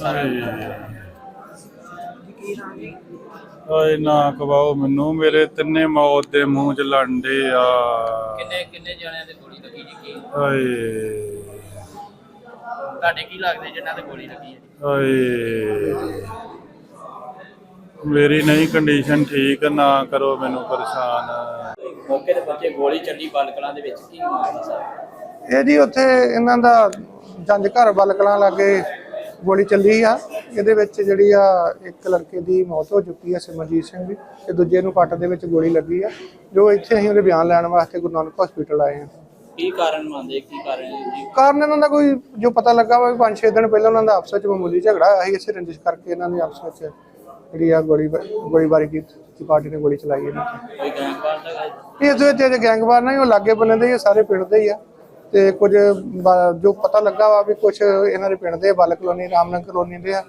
ਸਾਰਾ ਓਏ ਨਾ ਕਵਾਓ ਮੈਨੂੰ ਮੇਰੇ ਤਿੰਨੇ ਮੌਤ ਦੇ ਮੂੰਹ ਚ ਲੰਡੇ ਆ। ਕਿੰਨੇ ਕਿੰਨੇ ਜਣਿਆਂ ਦੇ ਗੋਲੀ ਲੱਗੀ ਜੀ ਕੀ? ਤੁਹਾਡੇ ਕੀ ਲੱਗਦੇ ਜਿਨ੍ਹਾਂ ਤੇ ਗੋਲੀ ਲੱਗੀ ਹੈ? ਮੇਰੀ ਨਹੀਂ ਕੰਡੀਸ਼ਨ ਠੀਕ ਨਾ ਕਰੋ ਮੈਨੂੰ ਪਰੇਸ਼ਾਨ। ਮੌਕੇ ਤੇ ਬੱਚੇ ਗੋਲੀ ਚੱਲੀ ਬਲਕਲਾਂ ਦੇ ਵਿੱਚ ਕੀ ਮਾਮਲਾ ਸਰ ਇਹ ਜੀ ਉੱਥੇ ਇਹਨਾਂ ਦਾ ਜੰਜ ਘਰ ਬਲਕਲਾਂ ਲਾਗੇ ਗੋਲੀ ਚੱਲੀ ਆ। ਇਹਦੇ ਵਿੱਚ ਜਿਹੜੀ ਆ ਇੱਕ ਲੜਕੇ ਦੀ ਮੌਤ ਹੋ ਚੁੱਕੀ ਆ ਸਿਮਰਜੀਤ ਸਿੰਘ ਦੀ। ਤੇ ਦੂਜੇ ਨੂੰ ਪੱਟ ਦੇ ਵਿੱਚ ਗੋਲੀ ਲੱਗੀ ਆ। ਜੋ ਇੱਥੇ ਅਸੀਂ ਉਹਦੇ ਬਿਆਨ ਲੈਣ ਵਾਸਤੇ ਗੁਰੂ ਨਾਨਕ ਹਸਪੀਟਲ ਆਏ ਆ। ਕੀ ਕਾਰਨ ਮੰਨਦੇ ਕੀ ਕਾਰਨ ਜੀ? ਕਾਰਨ ਇਹਨਾਂ ਦਾ ਕੋਈ ਜੋ ਪਤਾ ਲੱਗਾ ਵਾ 5-6 ਦਿਨ ਪਹਿਲਾਂ ਉਹਨਾਂ ਦਾ ਆਪਸ ਵਿੱਚ ਮਾਮੂਲੀ ਝਗੜਾ ਸੀ। ਇਸੇ ਰੰਜਿਸ਼ ਕਰਕੇ ਇਹਨਾਂ ਨੇ ਆਪਸ ਵਿੱਚ ਜਿਹੜੀ ਆ ਗੋਲੀ ਗੋਲੀਬਾਰੀ ਕੀਤੀ ਪਾਰਟੀ ਨੇ ਗੋਲੀ ਚਲਾਈ ਇਹਨਾਂ ਤੇ ਕੋਈ ਗੈਂਗਵਾਰ ਦਾ? ਇਸ ਵਿੱਚ ਜਿਹੜੇ ਗੈਂਗਵਾਰ ਨਹੀਂ ਉਹ ਲਾਗੇ ਬੰਨੇ ਦੇ ਸਾਰੇ ਪਿੰਡ ਦੇ ਹੀ ਆ। ਤੇ ਕੁਝ ਜੋ ਪਤਾ ਲੱਗਾ ਵਾ ਵੀ ਕੁਝ ਇਹਨਾਂ ਦੇ ਪਿੰਡ ਦੇ ਬਲ ਕਲੋਨੀ ਰਾਮਨਗਰ ਕਲੋਨੀ ਦੇ ਆ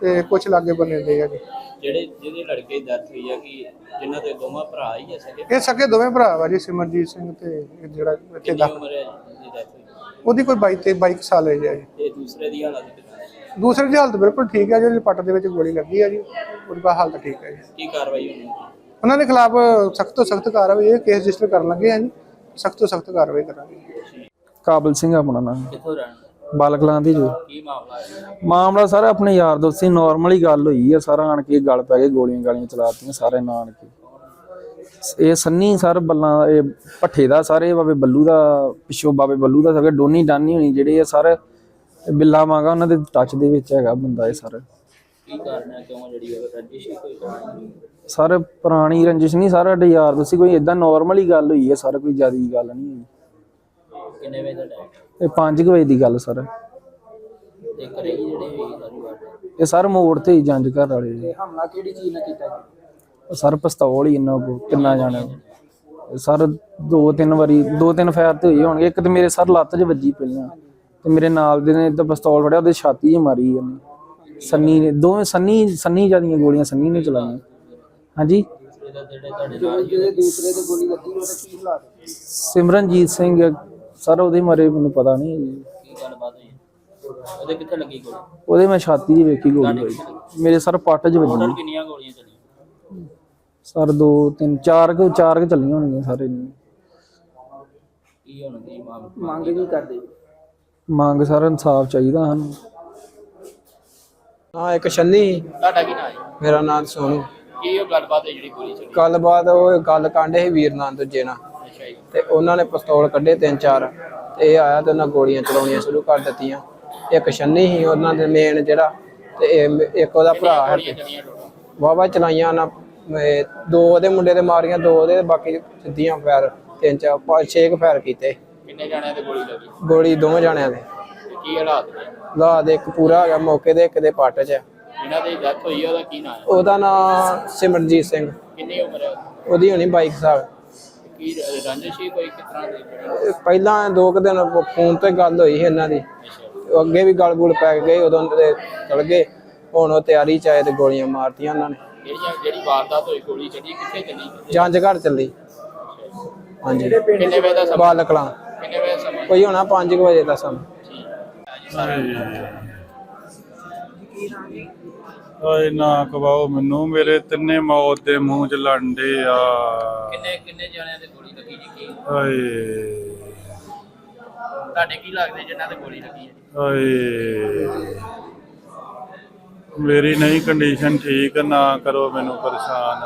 ਤੇ ਕੁਝ ਲਾਗੇ ਬੰਨੇ ਦੇ ਆ ਜਿਹੜੇ ਜਿਹਦੇ ਲੜਕੇ ਦੀ ਡੈਥ ਹੋਈ ਹੈ ਕਿ ਜਿਨ੍ਹਾਂ ਦੇ ਦੋਵਾਂ ਭਰਾ ਹੀ ਹੈ ਸਕੇ? ਇਹ ਸਕੇ ਦੋਵੇਂ ਭਰਾ ਵਾ ਜੀ ਸਿਮਰਜੀਤ ਸਿੰਘ ਤੇ ਇਹ ਜਿਹੜਾ ਇੱਥੇ ਦਾ। ਉਮਰ ਹੈ ਜਿਹਦੀ ਡੈਥ ਹੋਈ? ਉਹਦੀ ਕੋਈ 22 ਤੇ 22 ਸਾਲ ਹੈ ਜੀ। ਤੇ ਦੂਸਰੇ ਦੀ ਹਾਲਤ ਕਿੱਦਾਂ ਹੈ? ਦੂਸਰੇ ਦੀ ਹਾਲਤ ਬਿਲਕੁਲ ਠੀਕ ਹੈ ਜਿਹੜੀ ਪੱਟ ਦੇ ਵਿੱਚ ਗੋਲੀ ਲੱਗੀ ਹੈ ਜੀ ਉਹਦੀ ਬਾ ਹਾਲਤ ਠੀਕ ਹੈ ਜੀ। ਕੀ ਕਾਰਵਾਈ ਹੋਣੀ? ਹੈ? ਉਹਨਾਂ ਦੇ ਖਿਲਾਫ ਸਖਤ ਤੋਂ ਸਖਤ ਕਾਰਵਾਈ ਇਹ ਕੇਸ ਰਜਿਸਟਰ ਕਰਨ ਲੱਗੇ ਆ ਜੀ ਸਖਤ ਤੋਂ ਸਖਤ ਕਾਰਵਾਈ ਕਰਾਂਗੇ। ਕਾਬਲ ਸਿੰਘ ਆਪਣਾ ਨਾਮ। ਕਿੱਥੋਂ ਰਹਿਣ ਬਾਲਕਲਾਂ ਦੀ ਜੋ। ਕੀ ਮਾਮਲਾ ਹੈ? ਮਾਮਲਾ ਸਾਰਾ ਆਪਣੇ ਯਾਰ ਦੋਸਤੀ ਨਾਰਮਲ ਹੀ ਗੱਲ ਹੋਈ ਆ ਸਾਰਾ ਆਣ ਕੇ ਗੱਲ ਪੈ ਗਏ ਗੋਲੀਆਂ ਗਾਲੀਆਂ ਚਲਾਤੀਆਂ ਸਾਰੇ ਨਾਨ ਕੇ। ਇਹ ਸੰਨੀ ਸਰ ਬੱਲਾਂ ਇਹ ਪੱਠੇ ਦਾ ਸਾਰੇ ਬਾਬੇ ਬੱਲੂ ਦਾ ਪਿੱਛੋਂ ਬਾਬੇ ਬੱਲੂ ਦਾ ਸਾਰੇ ਡੋਨੀ ਡਾਨੀ ਹੋਣੀ ਜਿਹੜੇ ਆ ਸਰ ਬਿੱਲਾ ਮਾਂਗਾ ਉਹਨਾਂ ਦੇ ਟੱਚ ਦੇ ਵਿੱਚ ਹੈਗਾ ਬੰਦਾ ਇਹ ਸਰ। ਕੀ ਕਾਰਨ ਕਿਉਂ ਜਿਹੜੀ ਰੰਜਿਸ਼ ਕੋਈ ਸਰ ਪੁਰਾਣੀ ਰੰਜਿਸ਼ ਨਹੀਂ ਸਾਰਾ ਯਾਰ ਦੋਸਤੀ ਕੋਈ ਇਦਾਂ ਨਾਰਮਲ ਹੀ ਗੱਲ ਹੋਈ ਹੈ ਸਰ ਕੋਈ ਜ਼ਿਆਦੀ ਗੱਲ ਨਹੀਂ ਹੋਈ। ਕਿੰਨੇ ਵਜੇ ਦਾ ਟਾਈਮ ਇਹ 5 ਵਜੇ ਦੀ ਗੱਲ ਸਰ। ਤੇ ਘਰੇ ਹੀ ਜਿਹੜੇ ਹੋਈ ਸਾਰੀ ਇਹ ਸਰ ਮੋੜ ਤੇ ਹੀ ਜੰਜ ਘਰ ਵਾਲੇ ਜੀ ਹਮਲਾ ਕਿਹੜੀ ਚੀਜ਼ ਨਾਲ ਕੀਤਾ ਸਰ ਪਿਸਤੌਲ ਹੀ ਇੰਨਾ ਕੋ ਕਿੰਨਾ ਜਾਣਾ ਸਰ ਦੋ ਤਿੰਨ ਵਾਰੀ ਦੋ ਤਿੰਨ ਫਾਇਰ ਤੇ ਹੋਏ ਹੋਣਗੇ। ਇੱਕ ਤੇ ਮੇਰੇ ਸਰ ਲੱਤ 'ਚ ਵੱਜੀ ਪਹਿਲਾਂ ਤੇ ਮੇਰੇ ਨਾਲ ਦੇ ਨੇ ਤਾਂ ਪਿਸਤੌਲ ਫੜਿਆ ਉਹਦੇ ਛਾਤੀ 'ਚ ਮਾਰੀ ਇਹਨੇ। ਸੰਨੀ ਨੇ ਦੋਵੇਂ ਸੰਨੀ ਸੰਨੀ ਜਿਆਦੀਆਂ ਗੋਲੀਆਂ ਸੰਨੀ ਨੇ ਚਲਾਈਆਂ। ਹਾਂਜੀ? ਇਹਦਾ ਜਿਹੜੇ ਤੁਹਾਡੇ ਨਾਲ ਜਿਹੜੇ ਦੂਸਰੇ ਤੇ ਗੋਲੀ ਲੱਗੀ ਉਹਦਾ ਕੀ ਹਾਲਾਤ ਸਿਮਰਨਜੀਤ ਸਿੰਘ ਸਰ ਉਹਦੇ ਮਾਰੇ ਮੈਨੂੰ ਪਤਾ ਨਹੀਂ। ਕੀ ਗੱਲਬਾਤ ਹੋਈ? ਉਹਦੇ ਕਿੱਥੇ ਲੱਗੀ ਗੋਲੀ? ਉਹਦੇ ਮੈਂ ਛਾਤੀ 'ਚ ਵੇਖੀ ਗੋਲੀ ਹੋਈ ਮੇਰੇ ਸਰ ਪੱਟ 'ਚ ਵੱਜੀ। ਟੋਟਲ ਕਿੰਨੀਆਂ ਗੋਲੀਆਂ ਚੱਲੀਆਂ? ਸਰ ਦੋ ਤਿੰਨ ਚਾਰ ਕੁ ਚਾਰ ਕੁ ਚੱਲੀਆਂ ਹੋਣਗੀਆਂ ਸਾਰੇ ਕੀ ਹੋਣ ਮਾਮਲਾ? ਮੰਗ ਕੀ ਕਰਦੇ? ਮੰਗ ਸਰ ਇਨਸਾਫ ਚਾਹੀਦਾ ਸਾਨੂੰ। ਹਾਂ ਇੱਕ ਛੰਨੀ। ਤੁਹਾਡਾ ਕੀ ਨਾਮ ਹੈ? ਮੇਰਾ ਨਾਮ ਸੋਨੂ। ਕੀ ਉਹ ਗੱਲਬਾਤ ਹੈ ਜਿਹੜੀ ਗੋਲੀ ਚੱਲੀ? ਗੱਲਬਾਤ ਉਹ ਗੱਲ ਕਾਂਡੇ ਸੀ ਵੀਰ ਨਾਲ ਦੂਜੇ ਨਾਲ। ਤੇ ਉਹਨਾਂ ਨੇ ਪਿਸਤੌਲ ਕੱਢੇ ਤਿੰਨ ਚਾਰ ਤੇ ਇਹ ਆਇਆ ਤੇ ਉਹਨਾਂ ਗੋਲੀਆਂ ਚਲਾਉਣੀਆਂ ਸ਼ੁਰੂ ਕਰ ਦਿੱਤੀਆਂ। ਇੱਕ ਛੰਨੀ ਸੀ ਉਹਨਾਂ ਦੇ ਮੇਨ ਜਿਹੜਾ ਤੇ ਇਹ ਇੱਕ ਉਹਦਾ ਭਰਾ ਹੈ। ਵਾਵਾ ਚਲਾਈਆਂ ਨਾ? ਦੋ ਉਹਦੇ ਮੁੰਡੇ ਦੇ ਮਾਰੀਆਂ ਦੋ ਉਹਦੇ ਤੇ ਬਾਕੀ ਸਿੱਧੀਆਂ ਫੈਰ ਤਿੰਨ ਚਾਰ ਪੰਜ ਛੇ ਕੁ ਫੈਰ ਕੀਤੇ। ਕਿੰਨੇ ਜਾਣਿਆਂ ਤੇ ਗੋਲੀ ਲੱਗੀ? ਗੋਲੀ ਦੋਵੇਂ ਜਾਣਿਆਂ ਦੇ। ਤੇ ਕੀ ਹਾਲਾਤ ਨੇ? ਲਾ ਦੇ ਇੱਕ ਪੂਰਾ ਹੈਗਾ ਮੌਕੇ ਦੇ ਇੱਕ ਦੇ ਪੱਟ 'ਚ। ਜਿਨ੍ਹਾਂ ਦੀ ਡੈਥ ਹੋਈ ਹੈ ਉਹਦਾ ਕੀ ਨਾਮ ਹੈ? ਉਹਦਾ ਨਾਮ ਸਿਮਰਨਜੀਤ ਸਿੰਘ। ਕਿੰਨੀ ਉਮਰ ਹੈ ਉਹਦੀ? ਉਹਦੀ ਹੋਣੀ 22 ਸਾਲ। ਕੀ ਰੰਜਿਸ਼ ਹੀ ਕੋਈ ਤਰ੍ਹਾਂ ਦੀ? ਇਹ ਪਹਿਲਾਂ ਦੋ ਕੁ ਦਿਨ ਫੋਨ ਤੇ ਗੱਲ ਹੋਈ ਸੀ ਇਹਨਾਂ ਦੀ। ਉਹ ਅੱਗੇ ਵੀ ਗਲ ਗੁਲ ਪੈ ਗਏ ਉਦੋਂ ਦੇ ਚਲ ਗਏ। ਹੁਣ ਉਹ ਤਿਆਰੀ ਚ ਆਏ ਤੇ ਗੋਲੀਆਂ ਮਾਰਤੀਆਂ ਉਹਨਾਂ ਨੇ। ਜਿਹੜੀ ਵਾਰਦਾਤ ਹੋਈ ਗੋਲੀ ਚੱਲੀ ਕਿੱਥੇ ਚੱਲੀ? ਜੰਜ ਘਰ ਚੱਲੀ। ਹਾਂਜੀ। ਕਿੰਨੇ ਵਜੇ ਦਾ ਸਮਾਂ? ਬਾਲਕਲਾਂ ਕਿੰਨੇ ਵਜੇ ਦਾ ਸਮਾਂ? ਕੋਈ ਹੋਣਾ 5 ਵਜੇ ਦਾ ਸਮਾਂ। ਓਏ ਨਾ ਕਵਾਓ ਮੈਨੂੰ ਮੇਰੇ ਤਿੰਨੇ ਮੌਤ ਦੇ ਮੂੰਹ ਚ ਲੰਡੇ ਆ। ਕਿੰਨੇ ਕਿੰਨੇ ਜਣਿਆਂ ਤੇ ਗੋਲੀ ਲੱਗੀ ਜੀ? ਕੀ? ਓਏ ਤੁਹਾਡੇ ਕੀ ਲੱਗਦੇ ਜਿਨ੍ਹਾਂ ਤੇ ਗੋਲੀ ਲੱਗੀ ਹੈ? ਓਏ ਮੇਰੀ ਨਹੀਂ ਕੰਡੀਸ਼ਨ ਠੀਕ ਨਾ ਕਰੋ ਮੈਨੂੰ ਪਰੇਸ਼ਾਨ।